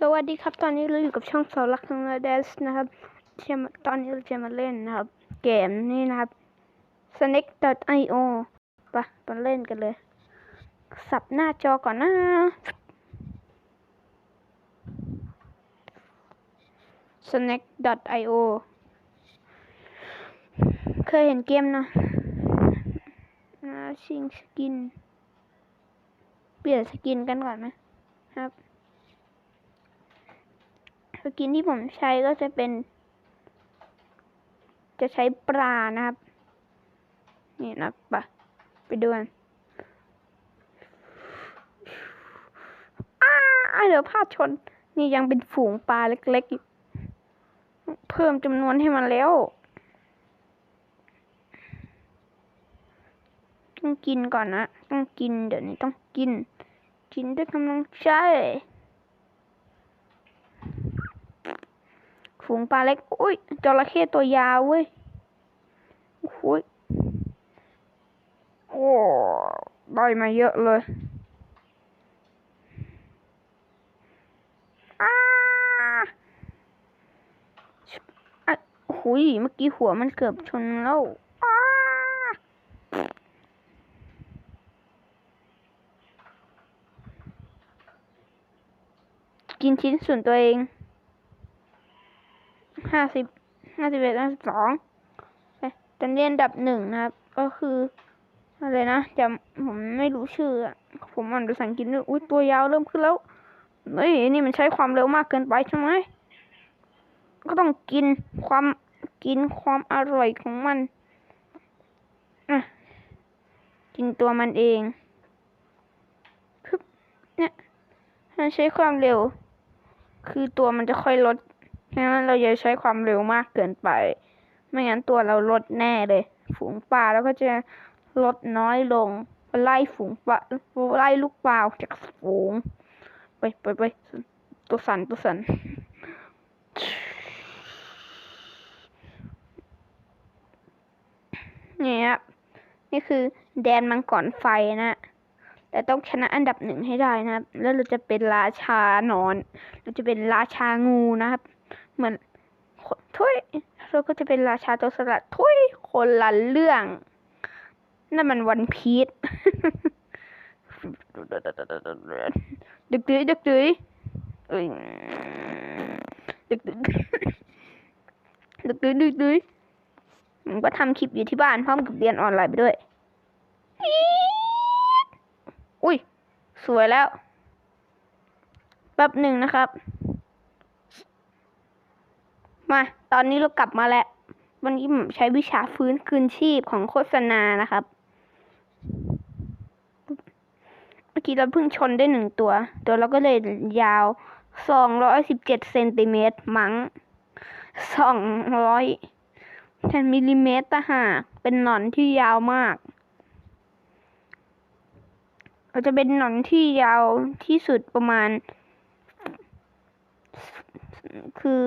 สวัสดีครับ ตอนนี้เราอยู่กับช่องสาหลักของเดสนะครับจะมาตอนนี้เราจะมาเล่นนะครับ เกมนี่นะครับ snake.io ไปะมาเล่นกันเลย สับหน้าจอก่อนนะ snake.io เคยเห็นเกมนะอ่าชิงสกิน เปลี่ยนสกินกันก่อนไหมครับ สกินที่ผมใช้ก็จะเป็น จะใช้ปลานะครับ นี่นะปะไปดูกันอ้าเดี๋ยวพลาดชน นี่ยังเป็นฝูงปลาเล็กๆอยู่เพิ่มจำนวนให้มันแล้วต้องกินก่อนนะ ต้องกิน เดี๋ยวนี้ต้องกิน กินด้วยกำลังใจ ฝูงปลาเล็ก อุ้ยจระเข้ตัวยาวเว้ยโอ้ยโอ้ได้มาเยอะเลยอ้าอะโอ้ยเมื่อกี้หัวมันเกือบชนแล้วกินชิ้นส่วนตัวเอง ห้าสิบห้าสิบเอ็ดห้าสิบสองตันเรียนดับหนึ่งนะครับ ก็คืออะไรนะจำผมไม่รู้ชื่อผมอ่านภาษาอังกฤษด้วยอุ้ยตัวยาวเริ่มขึ้นแล้วเฮ้ยนี่มันใช้ความเร็วมากเกินไปใช่ไหมก็ต้องกินความกินความอร่อยของมันอะกินตัวมันเองพึบเนี่ยถ้าใช้ความเร็ว คือตัวมันจะค่อยลด เพราะฉะนั้นเราอย่าใช้ความเร็วมากเกินไป ไม่งั้นตัวเราลดแน่เลย ฝูงปลาแล้วก็จะลดน้อยลงไล่ฝูงปลาไล่ลูกปลาออกจากฝูง ไปไปไปตัวสันตัวสันเนี่ยครับนี่คือแดนมังกรไฟนะ แต่ต้องชนะอันดับหนึ่งให้ได้นะครับ แล้วเราจะเป็นราชาหนอน เราจะเป็นราชางูนะครับ เหมือนทุยเราก็จะเป็นราชาตัวสลัดทุยคนละเรื่อง นั่นมันวันพีชดึกดื้อดึกดื้อเอ้ยดึกดื้อดึกดื้อดึกดื้อผมก็ทำคลิปอยู่ที่บ้านพร้อมกับเรียนออนไลน์ไปด้วย อุ้ย สวยแล้ว แป๊บหนึ่งนะครับ มาตอนนี้เรากลับมาแล้ว วันนี้ผมใช้วิชาฟื้นคืนชีพของโฆษณานะครับ เมื่อกี้เราเพิ่งชนได้หนึ่งตัว ตัวเราก็เลยยาวสองร้อยสิบเจ็ดเซนติเมตรมั้งสองร้อยแทนมิลลิเมตรต่หากเป็นหนอนที่ยาวมากเราจะเป็นหนอนที่ยาวที่สุดประมาณ คือ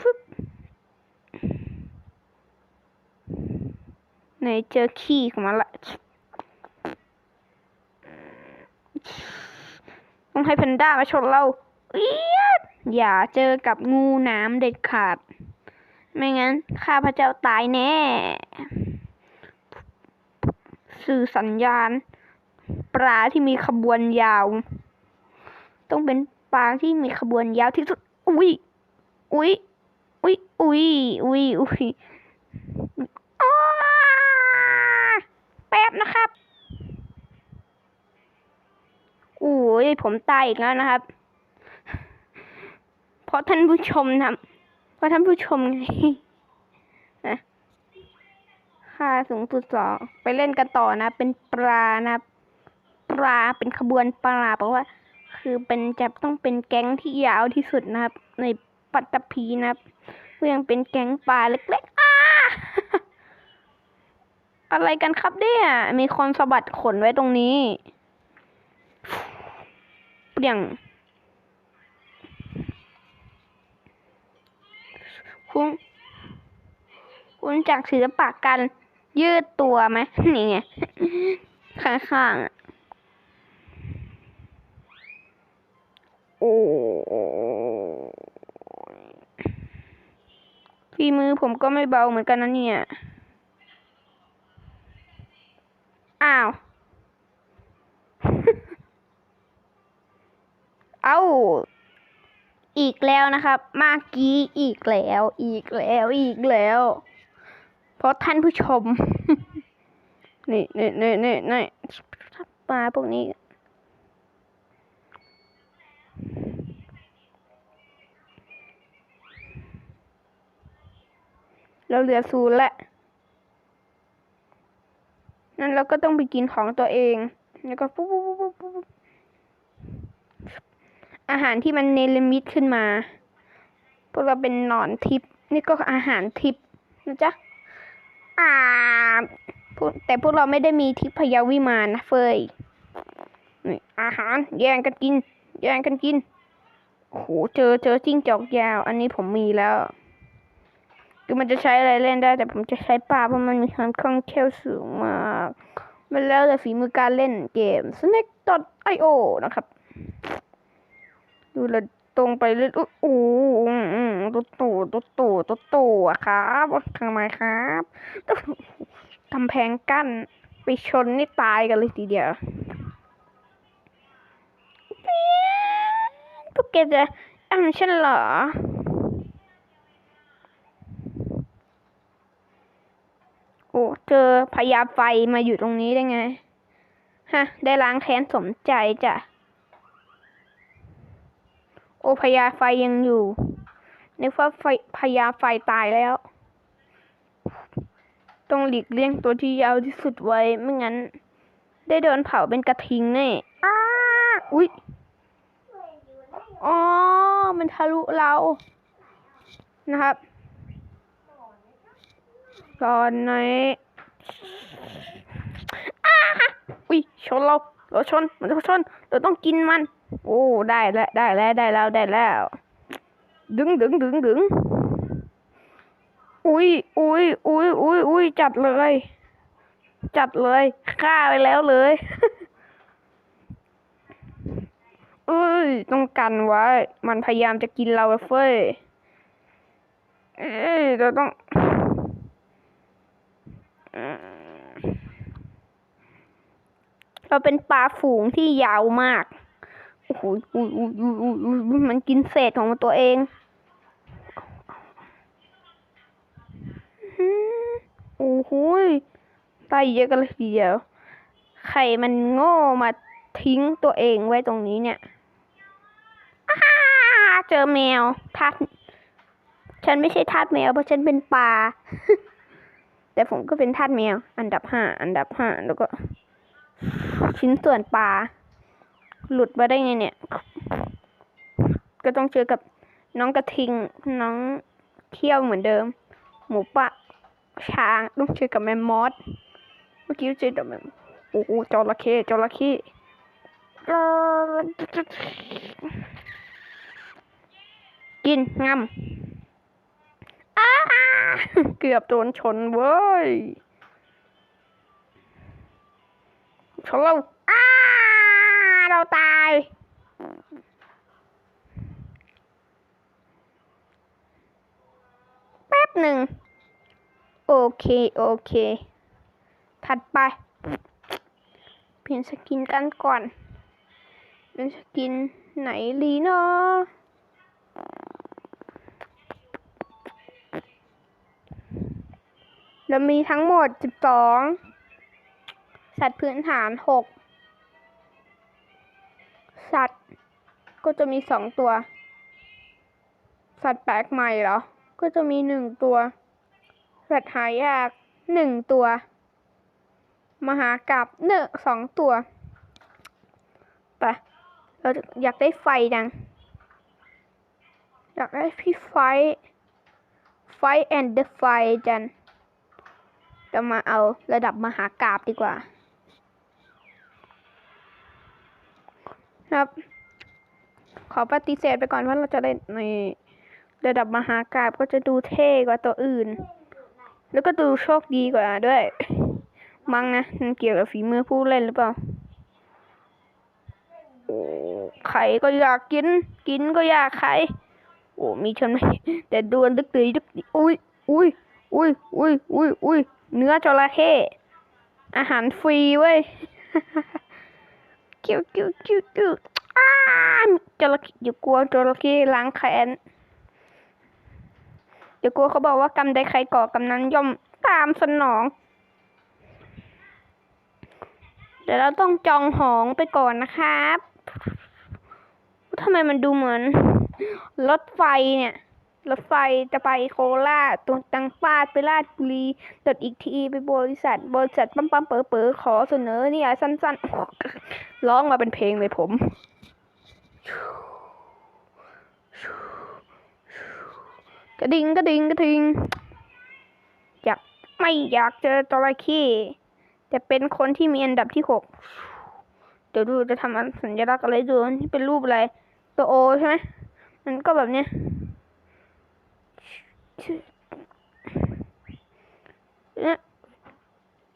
ฟึบไห นเจอขี้ของมันละต้องให้แพนด้ามาชนเราเอย่าเจอกับงูน้ำเด็ดขาด ไม่งั้น ข้าพระเจ้าตายแน่ สื่อสัญญาณ ปลาที่มีขบวนยาว ต้องเป็นปลาที่มีขบวนยาวที่สุด อุ้ย อุ้ย อุ้ย อุ้ย อุ้ยอุ้ย แป๊บนะครับอุ้ยผมตายอีกแล้วนะครับ เพราะท่านผู้ชมทำเพราะท่านผู้ชมไงค่าสูงสุดสองไปเล่นกันต่อนะ เป็นปลานะ ปลาเป็นขบวนปลาเพราะว่า คือเป็นจะต้องเป็นแก๊งที่ยาวที่สุดนะครับ ในปัตตภีนะครับก็ยังเป็นแก๊งปลาเล็กๆอ้า อะไรกันครับเนี่ย มีคนสะบัดขนไว้ตรงนี้ เปลี่ยงคุณ คุณจากศิลปะกกัน ยืดตัวไหมนี่ไง ข้างๆ โอ้ฝีมือผมก็ไม่เบาเหมือนกันนะเนี่ย นะครับมื่อกี้อีกแล้ว อีกแล้วอีกแล้ว เพราะท่านผู้ชม นี่นี่นี่นี่นี่ปลาพวกนี้ เราเหลือศูนย์ละนั่นเราก็ต้องไปกินของตัวเอง แล้วก็ปุ๊บปุ๊บปุ๊บปุ๊บอาหารที่มันเนรมิตขึ้นมา กเราเป็นหนอนทิพย์นี่ก็อาหารทิพย์นะจ๊ะอ่าแต่พวกเราไม่ได้มีทิพยาวิมานนะเฟยอาหารแย่งกันกิน แย่งกันกินโอ้โหเจอเจอจิ้งจอกยาว อันนี้ผมมีแล้ว คือมันจะใช้อะไรเล่นได้ แต่ผมจะใช้ปลาเพราะมันมีความคล่องแคล่วสูงมากมันแล้วแต่ฝีมือการเล่นเกม snake.io นะครับ ดูแล ตรงไปเรื่อยๆอู้ตุ๊ตู่ตุ๊ตู่ตุ๊ตู่อะครับทำไมครับกำแพงกั้น ไปชนนี่ตายกันเลยทีเดียวพวกแกจะอ้ำฉันเหรอโอ้เจอพญาไฟมาอยู่ตรงนี้ได้ไง ฮะ ได้ล้างแค้นสมใจจ้ะ โอพญาไฟยังอยู่ นึกว่าไฟพญาไฟตายแล้ว ต้องหลีกเลี่ยงตัวที่ยาวที่สุดไว้ ไม่งั้น ได้โดนเผาเป็นกระทิงแน่อ้าอุ๊ย อ๋อ มันทะลุเรา นะครับ ตอนนี้อ้าอุ้ยชนเรา เราชน มันชน เราต้องกินมัน โอ้ได้แล้วได้แล้วได้แล้วได้แล้ว ดึงดึงดึงดึงอุ้ยอุ้ยอุ้ยอุ้ยอุ้ยจัดเลย จัดเลยฆ่าไปแล้วเลยเอ้ยต้องกันไว้ มันพยายามจะกินเราเฟ้ยเอ้ยเราต้องเราเป็นปลาฝูงที่ยาวมาก โอ้โหอุ้ยอุ้ยอุ้ยอุ้ยอุ้ยมันกินเศษของมันตัวเองโอ้โหตายเยอะกันเลยทีเดียวใครมันโง่มาทิ้งตัวเองไว้ตรงนี้เนี่ยเจอแมวทาสฉันไม่ใช่ทาสแมวเพราะฉันเป็นปลา แต่ผมก็เป็นทาสแมว อันดับห้า อันดับห้า แล้วก็ ชิ้นส่วนปลา หลุดมาได้ไงเนี่ย ก็ต้องเจอกับน้องกระทิง น้องเขี้ยวเหมือนเดิม หมูปะช้างต้องเจอกับแมมมอส เมื่อกี้เจอกับแมมโอ้โหจระเข้จระเข้กินงำอ้าเกือบโดนชนเว้ยชนเราอ้า เราตาย แป๊บหนึ่ง โอเค โอเค ถัดไป เปลี่ยนสกินกันก่อน เป็นสกินไหนดีเนาะเรามีทั้งหมด 12 สัตว์พื้นฐาน 6 ก็จะมีสองตัว สัตว์แปลกใหม่เหรอ ก็จะมีหนึ่งตัว สัตว์หายากหนึ่งตัว มหากราบเนอสองตัว ไป เราอยากได้ไฟจัง อยากได้พี่ไฟ ไฟแอนด์เดอะไฟจันจะมาเอาระดับมหากราบดีกว่าครับ ขอปฏิเสธไปก่อนว่าเราจะได้ในระดับมหากราบก็จะดูเท่กว่าตัวอื่น แล้วก็ดูโชคดีกว่าด้วย มั้งนะมันเกี่ยวกับฝีมือผู้เล่นหรือเปล่าโอ้ไข่ก็อยากกิน กินก็อยากไข่โอ้มีชนไหมแต่ดวลดึกดีดึกดีอุ้ยอุ้ยอุ้ยอุ้ยอุ้ยอุ้ยเนื้อจระเข้อาหารฟรีเว้ยกิ้วกิ้วกิ้วกิ้วอ้า จระเข้อย่ากลัวจระเข้ล้างแค้นอย่ากลัวเขาบอกว่ากรรมใดใครก่อกรรมนั้นย่อมตามสนอง เดี๋ยวเราต้องจองหองไปก่อนนะครับทำไมมันดูเหมือน รถไฟเนี่ย รถไฟจะไปโคราชตัวตังปาดไปราชบุรีตัดอีกทีไปบริษัท บริษัทปั๊มปั๊มเป๋อเป๋อขอเสนอเนี่ย สั้นๆร้องมาเป็นเพลงเลยผม กระดิ่งกระดิ่งกระดิ่งอยากไม่อยากเจอจระเข้จะเป็นคนที่มีอันดับที่หกเดี๋ยวดูจะทำสัญลักษณ์อะไรดูที่เป็นรูปอะไรตัวโอใช่ไหมมันก็แบบเนี้ยเนี่ย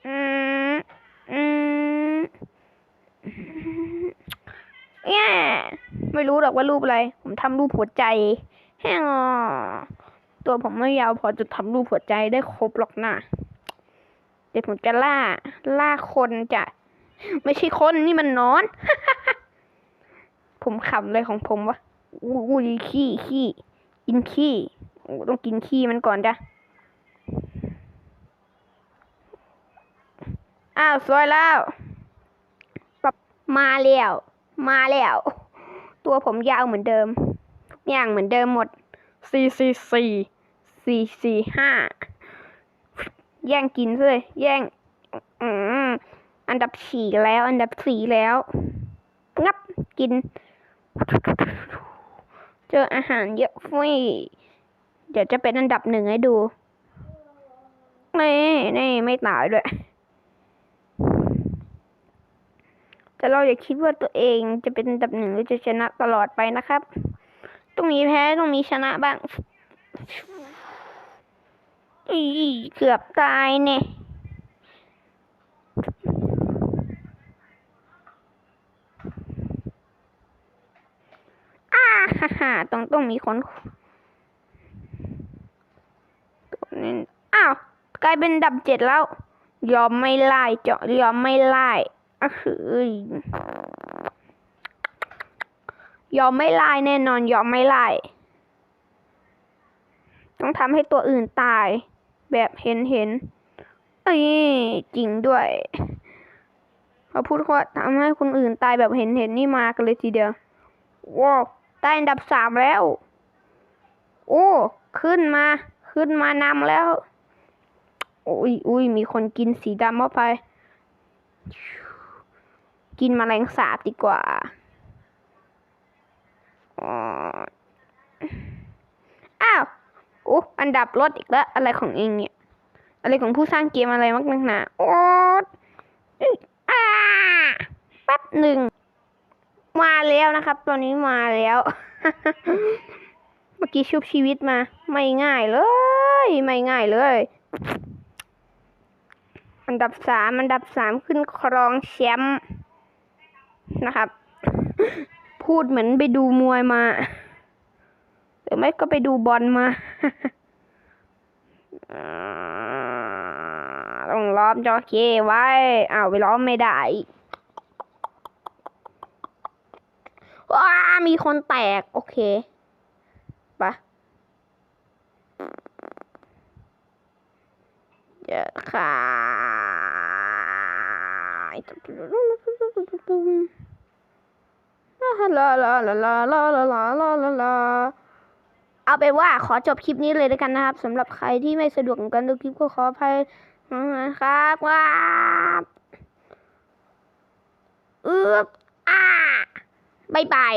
อืมอืมเนี่ ไม่รู้หรอกว่ารูปอะไร ผมทำรูปหัวใจแห้งอ่ตัวผมไม่ยาวพอจะทำรูปหัวใจได้ครบหรอกนะเดี๋ยวผมจะล่า ล่าคนจะ ไม่ใช่คนนี่มันนอน ผมขำเลยของผมวะอู้ยขี้ขี้กินขี้โอ้ต้องกินขี้มันก่อนจ้ะอ้าวสวยแล้วปรับมาแล้ว มาแล้ว ตัวผมยาวเหมือนเดิมทุกอย่างเหมือนเดิมหมดสี่สี่สี่สี่สี่ห้าแย่งกินเลยแย่งอันดับสี่แล้ว อันดับสี่แล้ว งับกิน เจออาหารเยอะฟรีเดี๋ยวจะเป็นอันดับหนึ่งให้ดู นี่ นี่ ไม่ตายด้วย แต่เราอย่าคิดว่าตัวเองจะเป็นอันดับหนึ่งหรือจะชนะตลอดไปนะครับ ต้องมีแพ้ต้องมีชนะบ้างอีเกือบตายเนี่ยฮ่าฮ่าต้องต้องมีคนตัวนี้อ้าว กลายเป็นดับเจ็ดแล้ว ยอมไม่ไล่เจาะยอมไม่ไล่ คือยอมไม่ไล่แน่นอนยอมไม่ไล่ต้องทำให้ตัวอื่นตาย แบบเห็นเห็นเอ้ยจริงด้วยเขาพูดว่าทำให้คนอื่นตายแบบเห็นเห็นนี่มากันเลยทีเดียวว้าวได้อันดับสามแล้ว โอ้ ขึ้นมา ขึ้นมานำแล้ว อุ้ยอุ้ยมีคนกินสีดำเข้าไป กินมแมลงสาบดีกว่าอ้าวอุ๊อันดับลดอีกแล้ว อะไรของเองเนี่ย อะไรของผู้สร้างเกมอะไรมากนักหนาโอ๊ตอ่าแป๊บหนึ่ง มาแล้วนะครับ ตอนนี้มาแล้ว เมื่อกี้ชุบชีวิตมา ไม่ง่ายเลย ไม่ง่ายเลย อันดับสามอันดับสามขึ้นครองแชมป์ นะครับ พูดเหมือนไปดูมวยมาหรือไม่ก็ไปดูบอลมาต้องล้อมจอเคไว้อ้าวไปล้อมไม่ได้ว้ามีคนแตก โอเคปะเดี๋ยวขาย ลาลาลาลาลาลาลาลาลาลาเอาไปนว่าขอจบคลิปนี้เลยแล้วกันนะครับสำหรับใครที่ไม่สะดวกในการดูคลิปก็ขออภัยนะครับว่าอึ๊บอ่าบายบาย